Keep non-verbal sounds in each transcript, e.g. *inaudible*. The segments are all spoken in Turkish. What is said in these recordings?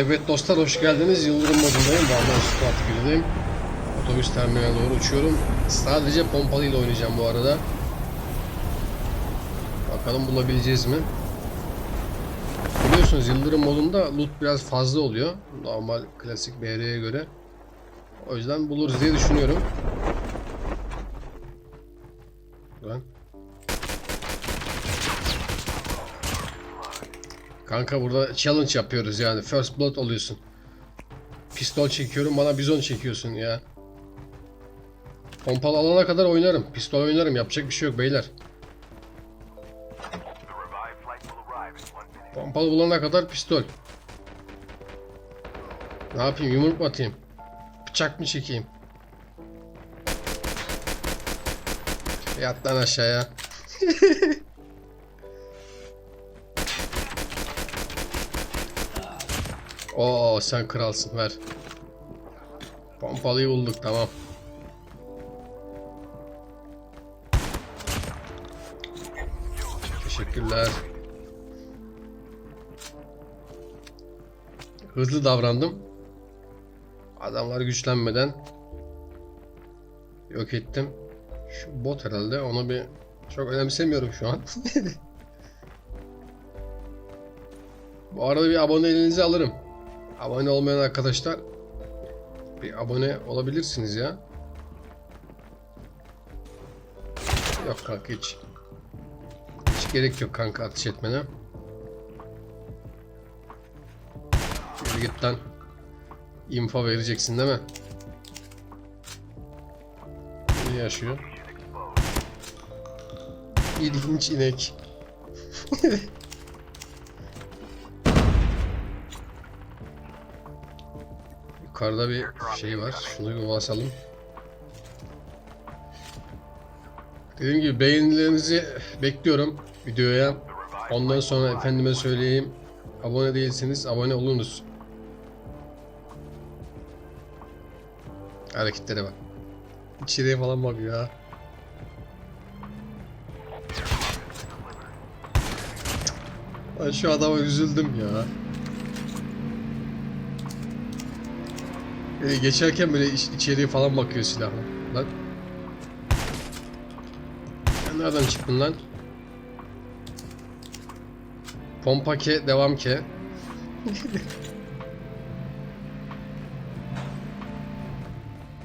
Evet dostlar hoş geldiniz. Yıldırım modundayım. Bardan Squad girdeyim. Otobüs terminaline doğru uçuyorum. Sadece pompalıyla oynayacağım bu arada. Bakalım bulabileceğiz mi? Biliyorsunuz Yıldırım modunda loot biraz fazla oluyor. Normal klasik BR'ye göre. O yüzden buluruz diye düşünüyorum. Kanka burada challenge yapıyoruz yani. First blood oluyorsun. Pistol çekiyorum bana bizon çekiyorsun ya. Pompalı alana kadar oynarım. Pistol oynarım. Yapacak bir şey yok beyler. Pompalı bulana kadar pistol. Ne yapayım? Yumruk mu atayım? Bıçak mı çekeyim? Yat lan aşağıya. *laughs* Oo sen kralsın ver. Pompalıyı bulduk tamam. Teşekkürler. Hızlı davrandım. Adamlar güçlenmeden yok ettim. Şu bot herhalde onu bir çok önemsemiyorum şu an. *laughs* Bu arada bir abone elinize alırım. Abone olmayan arkadaşlar bir abone olabilirsiniz ya. Yok kanka hiç. Hiç gerek yok kanka ateş etmene. Yürü git lan. Info vereceksin değil mi? Ne yaşıyor? İlginç inek. *laughs* Yukarıda bir şey var. Şunu bir basalım. Dediğim gibi beğenilerinizi bekliyorum videoya. Ondan sonra efendime söyleyeyim. Abone değilseniz abone olunuz. Hareketlere bak. İçeriye falan bak ya. Ben şu adama üzüldüm ya. Böyle geçerken böyle iç- içeriye falan bakıyor silahla. Lan. Sen nereden çıktın lan? Pompa ke, devam ke. *laughs*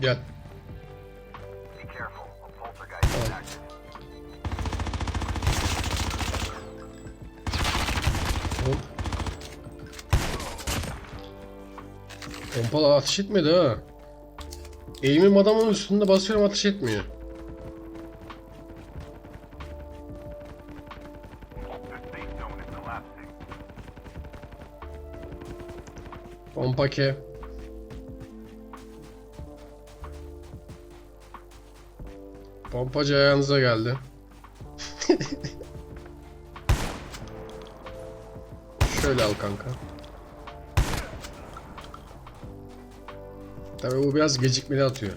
Gel. Pompalı ateş etmedi ha. Eğimim adamın üstünde basıyorum ateş etmiyor. The safe zone is collapsing. Pompa ke. Pompacı ayağınıza geldi. *laughs* Şöyle al kanka. Tabii bu biraz gecikmeli atıyor.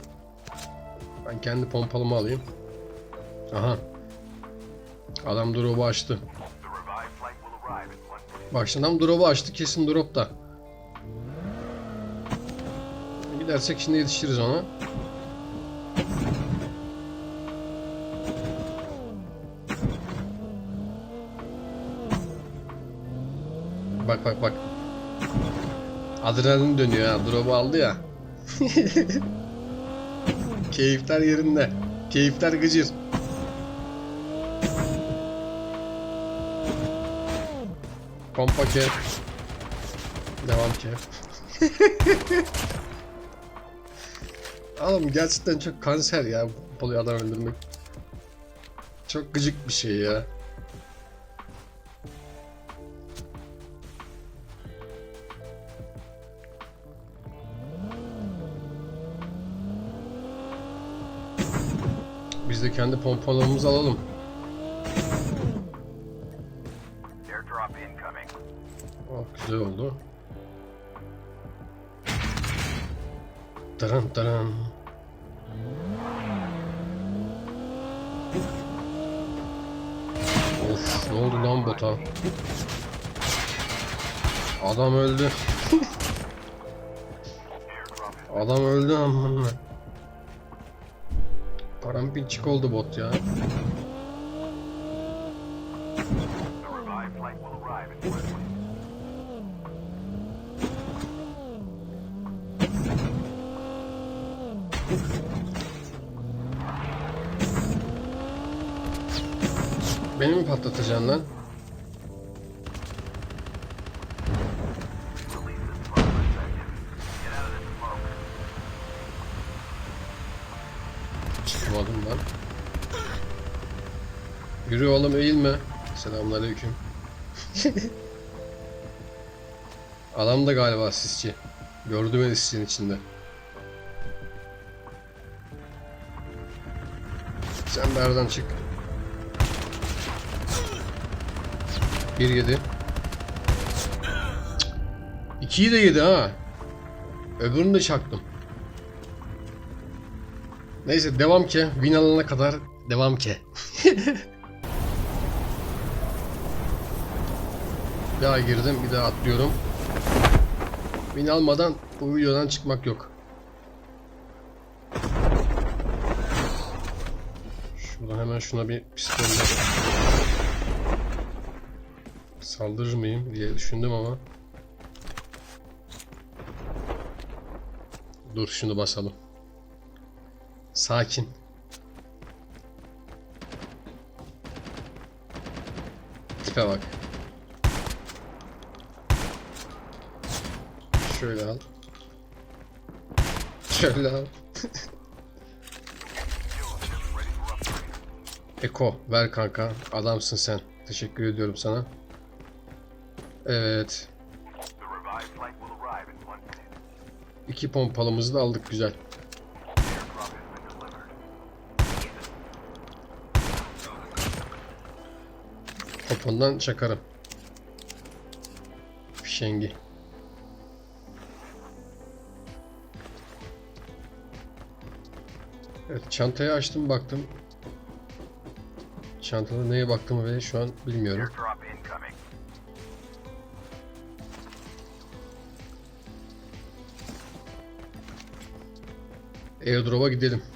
Ben kendi pompalımı alayım. Aha. Adam drop'u açtı. Baştan drop'u açtı kesin drop'ta. Gidersek şimdi yetişiriz ona. Bak bak bak. Adrenalin dönüyor ha. Drop'u aldı ya. *laughs* Keyifler yerinde. Keyifler gıcır. Pompa ke. Devam ke. *laughs* Oğlum gerçekten çok kanser ya pompalı adam öldürmek. Çok gıcık bir şey ya. Biz de kendi pompalarımızı alalım. Oh güzel oldu. Taran taran. Of ne oldu lan bota? Adam öldü. Adam öldü amına. Parampinçik oldu bot ya. Beni mi patlatacaksın lan? Smoke. Çıkmadım lan. Yürü oğlum eğilme. Selamünaleyküm. *laughs* Adam da galiba sisçi. Gördü beni sisin içinde. Sen nereden çık? Bir yedi. Cık. İkiyi de yedi ha. Öbürünü de çaktım. Neyse devam ki. Win alana kadar devam ki. *laughs* daha girdim bir daha atlıyorum. Win almadan bu videodan çıkmak yok. Şuradan hemen şuna bir pistolle saldırır mıyım diye düşündüm ama Dur şunu basalım. Sakin. Tipe bak. Şöyle al. Şöyle al. Eko ver kanka. Adamsın sen. Teşekkür ediyorum sana. Evet. İki pompalımızı da aldık güzel. Topundan çakarım. Fişengi. Evet çantayı açtım baktım. Çantada neye baktım ve şu an bilmiyorum. Airdrop'a gidelim.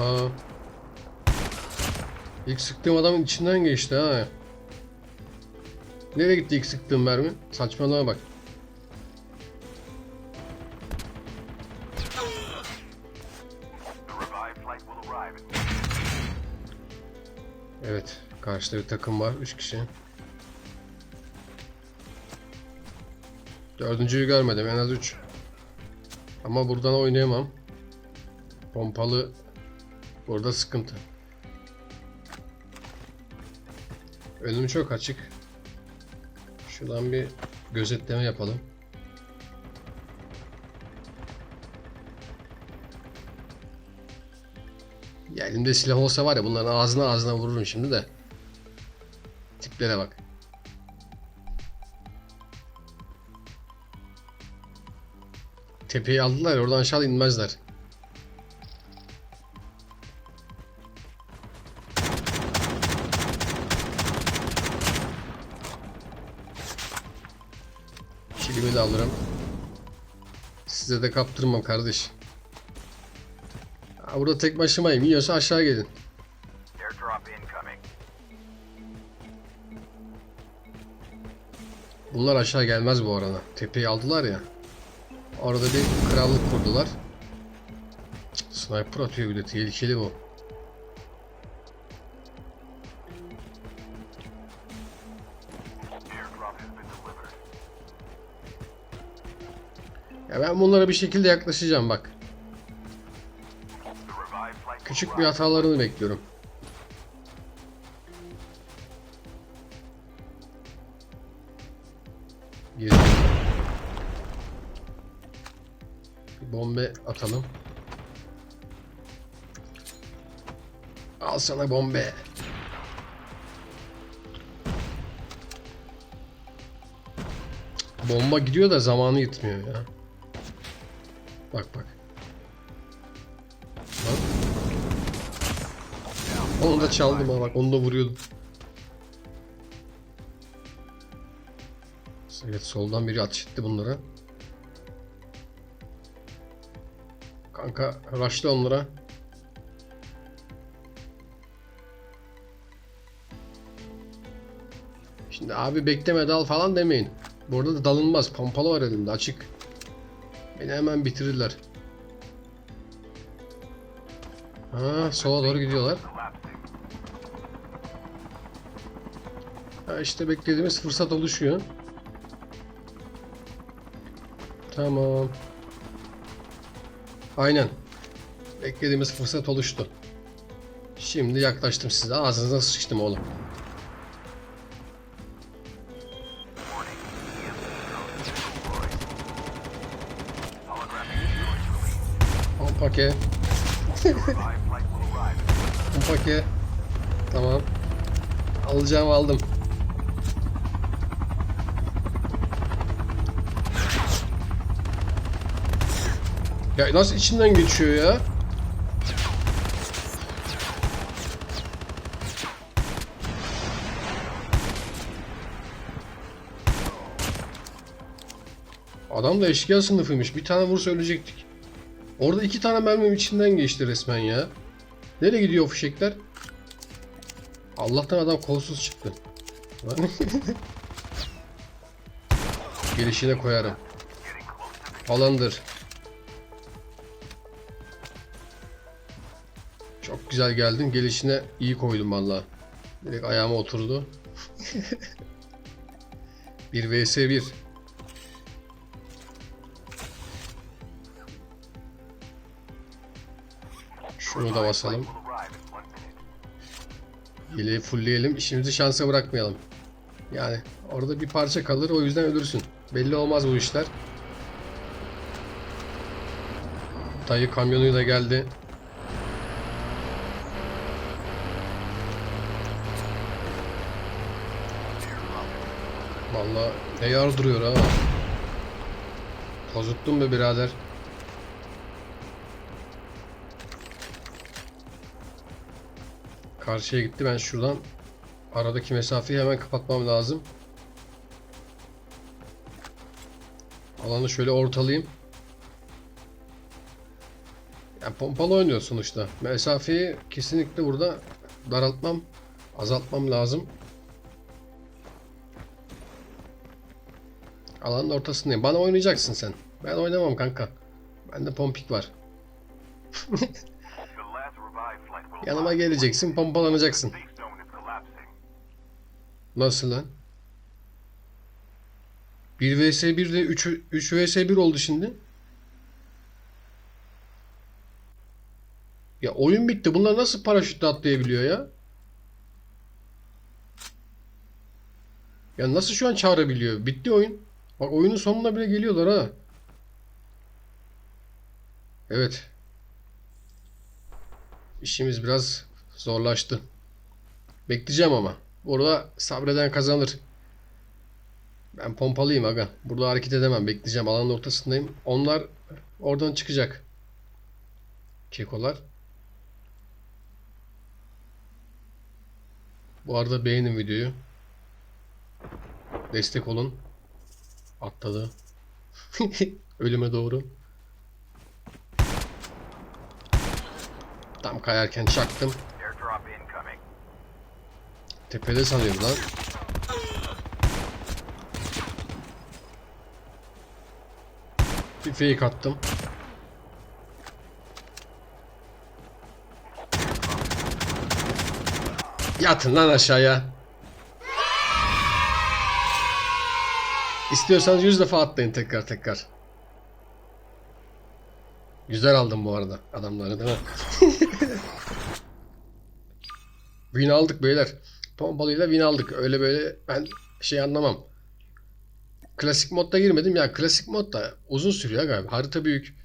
Aa. İlk sıktığım adamın içinden geçti ha. Nereye gitti ilk sıktığım mermi? Saçmalama bak. Evet. Karşıda bir takım var. 3 kişi. Dördüncüyü görmedim. En az 3. Ama buradan oynayamam. Pompalı burada sıkıntı. Önüm çok açık. Şuradan bir gözetleme yapalım. Ya elimde silah olsa var ya bunların ağzına ağzına vururum şimdi de. Tiplere bak. Tepeyi aldılar oradan aşağı inmezler. Kilimi de alırım. Size de kaptırmam kardeş. Ha, burada tek başımayım. Yiyorsa aşağı gelin. Bunlar aşağı gelmez bu arada. Tepeyi aldılar ya. Orada bir krallık kurdular. Sniper atıyor bir de tehlikeli bu. Ya ben bunlara bir şekilde yaklaşacağım bak. Küçük bir hatalarını bekliyorum. Bir bombe atalım. Al sana bombe. Bomba gidiyor da zamanı gitmiyor ya. Bak bak. Bak. Onu da çaldım ha bak onu da vuruyordum. Evet soldan biri atış etti bunlara. Kanka rushla onlara. Şimdi abi bekleme dal falan demeyin. Burada da dalınmaz. Pompalı var elimde açık. Beni hemen bitirirler. Ha sola doğru gidiyorlar. Ha işte beklediğimiz fırsat oluşuyor. Tamam. Aynen. Beklediğimiz fırsat oluştu. Şimdi yaklaştım size. Ağzınıza sıçtım oğlum. Pompake. Pompake. Tamam. Alacağım aldım. Ya nasıl içinden geçiyor ya? Adam da eşkıya sınıfıymış. Bir tane vursa ölecektik. Orada iki tane mermim içinden geçti resmen ya. Nereye gidiyor o fişekler? Allah'tan adam kolsuz çıktı. *laughs* Gelişine koyarım. Falandır. Çok güzel geldin. Gelişine iyi koydum valla. Direkt ayağıma oturdu. *laughs* 1 vs 1. Şunu da basalım. Yeleği fullleyelim. İşimizi şansa bırakmayalım. Yani orada bir parça kalır o yüzden ölürsün. Belli olmaz bu işler. Dayı kamyonuyla geldi. Vallahi ne yar duruyor ha. Tozuttun be birader. Karşıya gitti. Ben şuradan aradaki mesafeyi hemen kapatmam lazım. Alanı şöyle ortalayayım. Yani pompalı oynuyor sonuçta. Mesafeyi kesinlikle burada daraltmam, azaltmam lazım. Alanın ortasındayım. Bana oynayacaksın sen. Ben oynamam kanka. Bende pompik var. *laughs* Yanıma geleceksin, pompalanacaksın. Nasıl lan? 1 vs 1 de 3, 3 vs 1 oldu şimdi. Ya oyun bitti. Bunlar nasıl paraşütle atlayabiliyor ya? Ya nasıl şu an çağırabiliyor? Bitti oyun. Bak oyunun sonuna bile geliyorlar ha. Evet. İşimiz biraz zorlaştı. Bekleyeceğim ama. Burada sabreden kazanır. Ben pompalıyım aga. Burada hareket edemem. Bekleyeceğim. Alanın ortasındayım. Onlar oradan çıkacak. Kekolar. Bu arada beğenin videoyu. Destek olun. Atladı. *laughs* Ölüme doğru. Tam kayarken çaktım. Tepede sanıyorum lan. Bir fake attım. Yatın lan aşağıya. İstiyorsanız 100 defa atlayın tekrar tekrar. Güzel aldım bu arada adamları değil mi? *laughs* Win aldık beyler. Pompalıyla win aldık. Öyle böyle ben şey anlamam. Klasik modda girmedim ya. Klasik modda uzun sürüyor galiba. Harita büyük.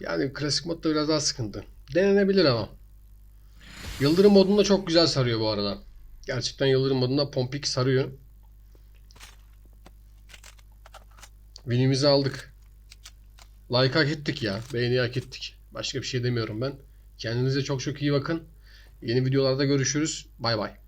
Yani klasik modda biraz daha sıkıntı. Denenebilir ama. Yıldırım modunda çok güzel sarıyor bu arada. Gerçekten Yıldırım modunda pompik sarıyor. Winimizi aldık. Like hak ettik ya. Beğeni hak ettik. Başka bir şey demiyorum ben. Kendinize çok çok iyi bakın. Yeni videolarda görüşürüz. Bay bay.